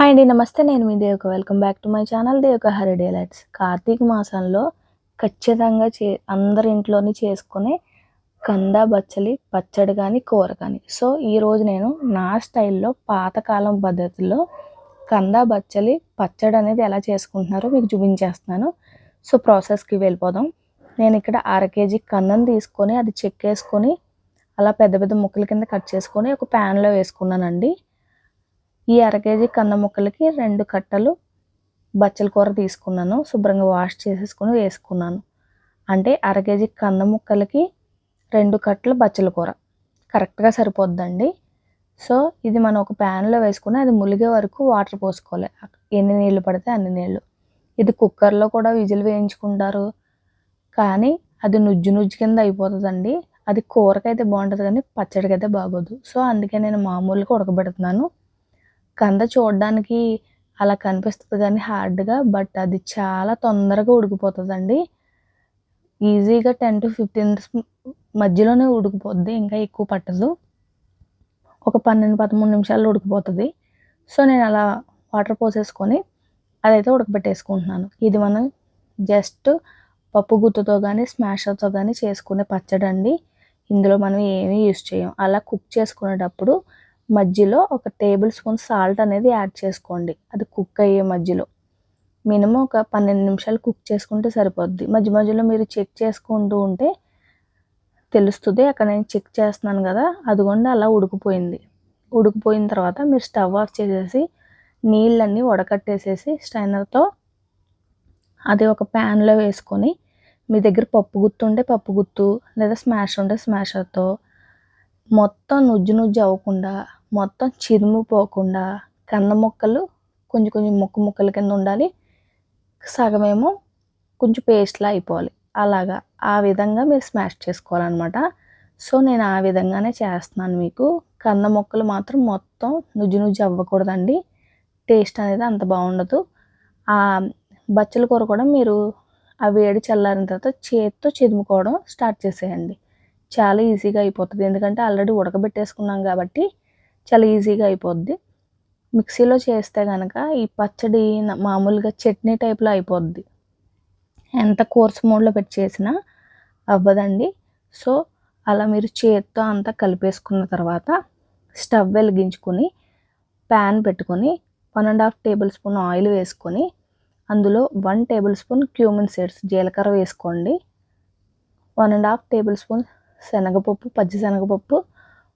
Hi అండి నమస్తే. నేను మీ Devaka. Welcome back to my channel Devaka హరిడే delights Karthika మాసంలో ఖచ్చితంగా చే అందరి ఇంట్లోని చేసుకునే కంద బచ్చలి పచ్చడి కానీ కూర కానీ సో ఈరోజు నేను నా స్టైల్లో పాతకాలం పద్ధతిలో కంద బచ్చలి పచ్చడి అనేది ఎలా చేసుకుంటున్నారో మీకు చూపించేస్తున్నాను. సో ప్రాసెస్కి వెళ్ళిపోదాం. నేను ఇక్కడ అర కేజీ కందను తీసుకొని అది చెక్కేసుకొని అలా పెద్ద పెద్ద ముక్కల కింద కట్ చేసుకొని ఒక ప్యాన్లో వేసుకున్నానండి. ఈ అర కేజీ కంద ముక్కలకి రెండు కట్టలు బచ్చల కూర తీసుకున్నాను. శుభ్రంగా వాష్ చేసేసుకుని వేసుకున్నాను. అంటే అర కేజీ కంద ముక్కలకి రెండు కట్టలు బచ్చల కూర. కరెక్ట్గా సరిపోద్దండి. సో ఇది మనం ఒక ప్యాన్లో వేసుకుని అది ములిగే వరకు వాటర్ పోసుకోవాలి. ఎన్ని నీళ్ళు పడితే అన్ని నీళ్ళు ఇది కుక్కర్లో కూడా విజిల్ వేయించుకుంటారు. కానీ అది నుజ్జు నుజ్జు కింద అయిపోతుందండి. అది కూరకైతే బాగుంటుంది కానీ పచ్చడికి అయితే బాగోదు. సో అందుకే నేను మామూలుగా ఉడకబెడుతున్నాను. కంద చూడడానికి అలా కనిపిస్తుంది కానీ హార్డ్గా బట్ అది చాలా తొందరగా ఉడికిపోతుందండి. ఈజీగా టెన్ టు ఫిఫ్టీన్ మధ్యలోనే ఉడికిపోద్ది ఇంకా ఎక్కువ పట్టదు. ఒక పన్నెండు పదమూడు నిమిషాల్లో ఉడికిపోతుంది. సో నేను అలా వాటర్ పోసేసుకొని అదైతే ఉడకబెట్టేసుకుంటున్నాను. ఇది మనం జస్ట్ పప్పు గుత్తుతో కానీ స్మాషర్తో కానీ చేసుకునే పచ్చడి అండి ఇందులో మనం ఏమీ యూస్ చేయం. అలా కుక్ చేసుకునేటప్పుడు మధ్యలో ఒక టేబుల్ స్పూన్ సాల్ట్ అనేది యాడ్ చేసుకోండి. అది కుక్ అయ్యే మధ్యలో. మినిమం ఒక పన్నెండు నిమిషాలు కుక్ చేసుకుంటే సరిపోద్ది. మధ్య మధ్యలో మీరు చెక్ చేసుకుంటూ ఉంటే తెలుస్తుంది. అక్కడ నేను చెక్ చేస్తున్నాను కదా అదిగోండి అలా ఉడికిపోయింది. ఉడికిపోయిన తర్వాత మీరు స్టవ్ ఆఫ్ చేసేసి నీళ్ళన్నీ వడకట్టేసేసి స్టైనర్తో అది ఒక ప్యాన్లో వేసుకొని మీ దగ్గర పప్పు గుత్తు ఉంటే పప్పు గుత్తు లేదా స్మాష్ ఉంటే స్మాషర్తో మొత్తం నుజ్జు నుజ్జు అవ్వకుండా మొత్తం చిరిమిపోకుండా కంద ముక్కలు కొంచెం కొంచెం ముక్క ముక్కల కింద ఉండాలి. సగమేమో కొంచెం పేస్ట్లా అయిపోవాలి. అలాగా ఆ విధంగా మీరు స్మాష్ చేసుకోవాలన్నమాట. సో నేను ఆ విధంగానే చేస్తున్నాను మీకు. కంద ముక్కలు మాత్రం మొత్తం నుజ్జు నుజ్జు అవ్వకూడదండి. టేస్ట్ అనేది అంత బాగుండదు. ఆ బచ్చల కూర కూడా మీరు ఆ వేడి చల్లారిన తర్వాత చేతితో చిదుముకోవడం స్టార్ట్ చేసేయండి. చాలా ఈజీగా అయిపోతుంది. ఎందుకంటే ఆల్రెడీ ఉడకబెట్టేసుకున్నాం కాబట్టి చాలా ఈజీగా అయిపోద్ది. మిక్సీలో చేస్తే కనుక ఈ పచ్చడి మామూలుగా చట్నీ టైప్లో అయిపోద్ది. ఎంత కోర్స్ మోడ్లో పెట్టి చేసినా అవ్వదండి. సో అలా మీరు చేత్తో అంతా కలిపేసుకున్న తర్వాత స్టవ్ వెలిగించుకొని ప్యాన్ పెట్టుకొని one and half tablespoon oil వేసుకొని అందులో one tablespoon cumin seeds జీలకర్ర వేసుకోండి. One and half tablespoon శనగపప్పు పచ్చి శనగపప్పు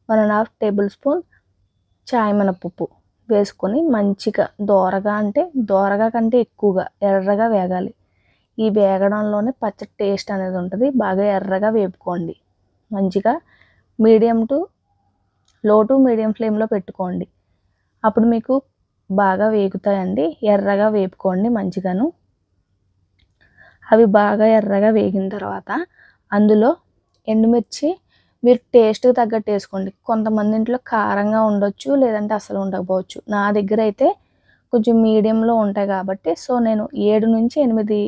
one and half tablespoon చాయ్ పప్పు వేసుకొని మంచిగా దోరగా అంటే దోరగా కంటే ఎక్కువగా ఎర్రగా వేగాలి. ఈ వేగడంలోనే పచ్చడి టేస్ట్ అనేది ఉంటుంది. బాగా ఎర్రగా వేపుకోండి. మంచిగా medium to low to medium ఫ్లేమ్లో పెట్టుకోండి. అప్పుడు మీకు బాగా వేగుతాయండి. ఎర్రగా వేపుకోండి మంచిగాను. అవి బాగా ఎర్రగా వేగిన తర్వాత అందులో ఎండుమిర్చి మీరు టేస్ట్కి తగ్గట్టు వేసుకోండి. కొంతమంది ఇంట్లో కారంగా ఉండొచ్చు లేదంటే అసలు ఉండకపోవచ్చు. నా దగ్గర అయితే కొంచెం మీడియంలో ఉంటాయి కాబట్టి సో నేను ఏడు నుంచి ఎనిమిది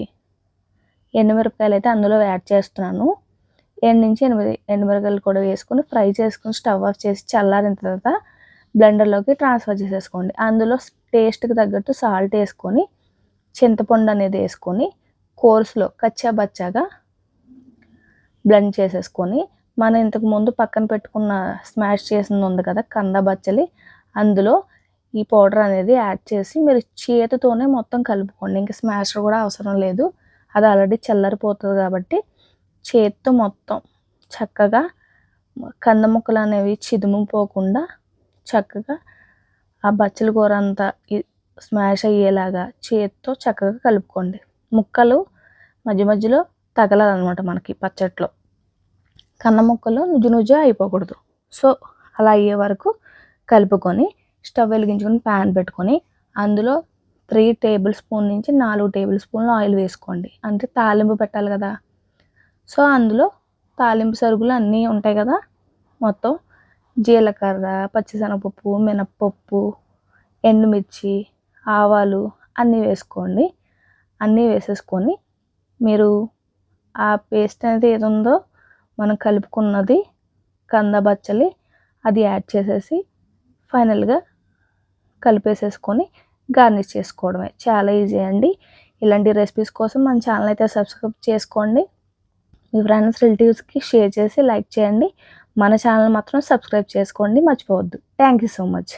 ఎండుమిరపకాయలు అయితే అందులో యాడ్ చేస్తున్నాను. ఏడు నుంచి ఎనిమిది ఎండుమిరపకాయలు కూడా వేసుకొని ఫ్రై చేసుకొని స్టవ్ ఆఫ్ చేసి చల్లారిన తర్వాత బ్లెండర్లోకి ట్రాన్స్ఫర్ చేసేసుకోండి. అందులో టేస్ట్కి తగ్గట్టు సాల్ట్ వేసుకొని చింతపండు అనేది వేసుకొని కోర్స్లో కచ్చా బచ్చాగా బ్లెండ్ చేసేసుకొని మనం ఇంతకు ముందు పక్కన పెట్టుకున్న స్మాష్ చేసింది ఉంది కదా కంద బచ్చలి. అందులో ఈ పౌడర్ అనేది యాడ్ చేసి మీరు చేతితోనే మొత్తం కలుపుకోండి. ఇంకా స్మాషర్ కూడా అవసరం లేదు. అది ఆల్రెడీ చల్లరిపోతుంది కాబట్టి చేతితో మొత్తం చక్కగా కంద ముక్కలు అనేవి చిదుముపోకుండా చక్కగా ఆ బచ్చల కూర అంతా స్మాష్ అయ్యేలాగా చేతితో చక్కగా కలుపుకోండి. ముక్కలు మధ్య మధ్యలో తగలదనమాట మనకి పచ్చట్లో. కన్న ముక్కలు నుజ్జు నుజ్జు అయిపోకూడదు. సో అలా అయ్యే వరకు కలుపుకొని స్టవ్ వెలిగించుకొని ప్యాన్ పెట్టుకొని అందులో త్రీ టేబుల్ స్పూన్ నుంచి నాలుగు టేబుల్ స్పూన్లు ఆయిల్ వేసుకోండి. అంటే తాలింపు పెట్టాలి కదా. సో అందులో తాలింపు సరుకులు అన్నీ ఉంటాయి కదా. మొత్తం జీలకర్ర పచ్చిశనగపప్పు మినప్పప్పు ఎండుమిర్చి ఆవాలు అన్నీ వేసుకోండి. అన్నీ వేసేసుకొని మీరు ఆ పేస్ట్ అనేది ఏది ఉందో మనం కలుపుకున్నది కంద బచ్చలి అది యాడ్ చేసేసి ఫైనల్గా కలిపేసేసుకొని గార్నిష్ చేసుకోవడమే. చాలా ఈజీ అండి. ఇలాంటి రెసిపీస్ కోసం మన ఛానల్ అయితే సబ్స్క్రైబ్ చేసుకోండి. మీ ఫ్రెండ్స్ రిలేటివ్స్కి షేర్ చేసి లైక్ చేయండి. మన ఛానల్ మాత్రం సబ్స్క్రైబ్ చేసుకోండి. మర్చిపోవద్దు. Thank you so much